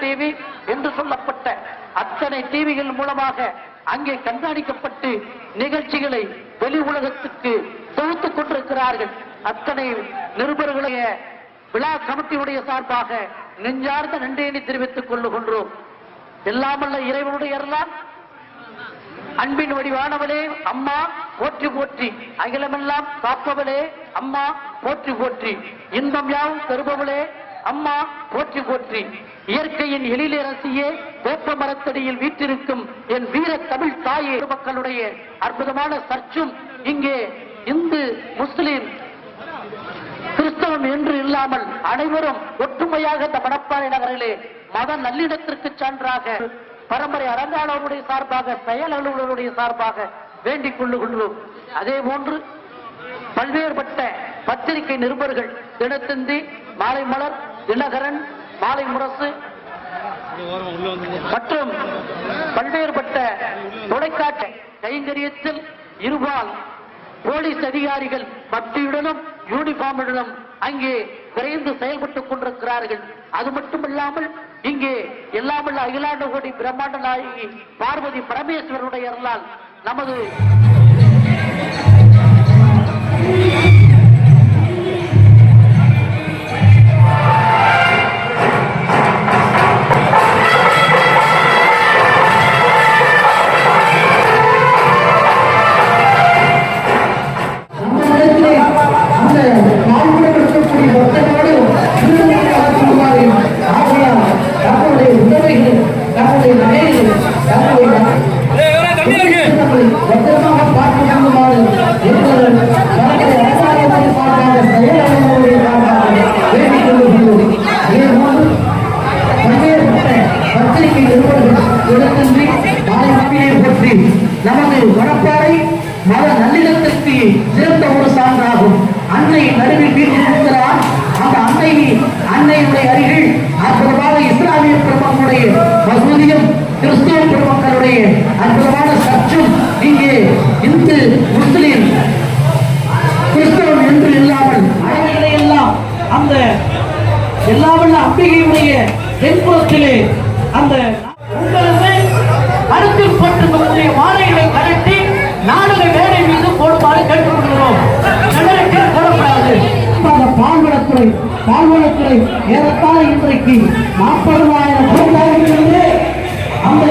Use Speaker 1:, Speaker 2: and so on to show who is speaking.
Speaker 1: TV என்று சொல்லப்பட்ட அத்தனை டிவிகள் மூலமாக அங்கே கண்காணிக்கப்பட்டு நிகழ்ச்சிகளை வெளி உலகத்துக்கு தொகுத்துக் கொண்டிருக்கிறார்கள். அத்தனை நிருபர்களுடைய விழா கமிட்டியுடைய சார்பாக நெஞ்சார்ந்த நன்றியினை தெரிவித்துக் கொள்ளுகின்றோம். எல்லாமல்ல இறைவனுடைய அருளால் அன்பின் வடிவானவளே அம்மா போற்றி போற்றி. அகிலமெல்லாம் காப்பவளே அம்மா போற்றி போற்றி. இன்பம் யாவும் தருபவளே அம்மா போற்றி போற்றி. இயற்கையின் எழிலரசியே வேப்ப மரத்தடியில் வீற்றிருக்கும் என் வீர தமிழ் தாயே மக்களுடைய அற்புதமான சர்ச்சும் இங்கே இந்து முஸ்லிம் கிறிஸ்தவம் என்று இல்லாமல் அனைவரும் ஒற்றுமையாக இந்த மணப்பாறை நகரிலே மத நல்லிணத்திற்கு சான்றாக பரம்பரை அரங்காளருடைய சார்பாக செயல் அலுவலருடைய சார்பாக வேண்டிக் கொள்ளுகின்றோம். அதே போன்று பல்வேறுபட்ட பத்திரிகை நிருபர்கள் தினத்தந்தி மாலை மலர் தினகரன் மாலை முரசு மற்றும் பல்வேறுபட்ட தொலைக்காட்சி கைங்கரியத்தில் இருபால் போலீஸ் அதிகாரிகள் பக்தியுடனும் யூனிஃபார்முடனும் அங்கே விரைந்து செயல்பட்டுக் கொண்டிருக்கிறார்கள். அது மட்டுமில்லாமல் இங்கே எல்லாமல்ல அகிலாண்ட கோடி பிரம்மாண்ட நாயகி பார்வதி பரமேஸ்வரனுடைய அருளால் நமது
Speaker 2: காப்பியை மக்களை பற்றி. நமது மணப்பாறை மத நல்லிணத்திற்கு சிறந்த ஒரு சான்றாகும். அன்னை நடுவில் வீட்டிருக்கிறார் அந்த அன்னை அன்னையுடைய அருகில் அற்புதமான இஸ்லாமிய பெருமக்களுடைய மசூதியும் கிறிஸ்துவ பெருமக்களுடைய அற்புதமான சர்ச்சும் இங்கே இந்து முஸ்லிம் கிறிஸ்தவம் என்று இல்லாமல் அவைகளை எல்லாம் அந்த எல்லாவல்ல அம்பிகையுடைய தென்புறத்திலே பால்வளத்துறை பால்வளத்துறை ஏறத்தாழ இன்றைக்கு நாற்பதாயிரம் கோடிகளிலிருந்து அந்த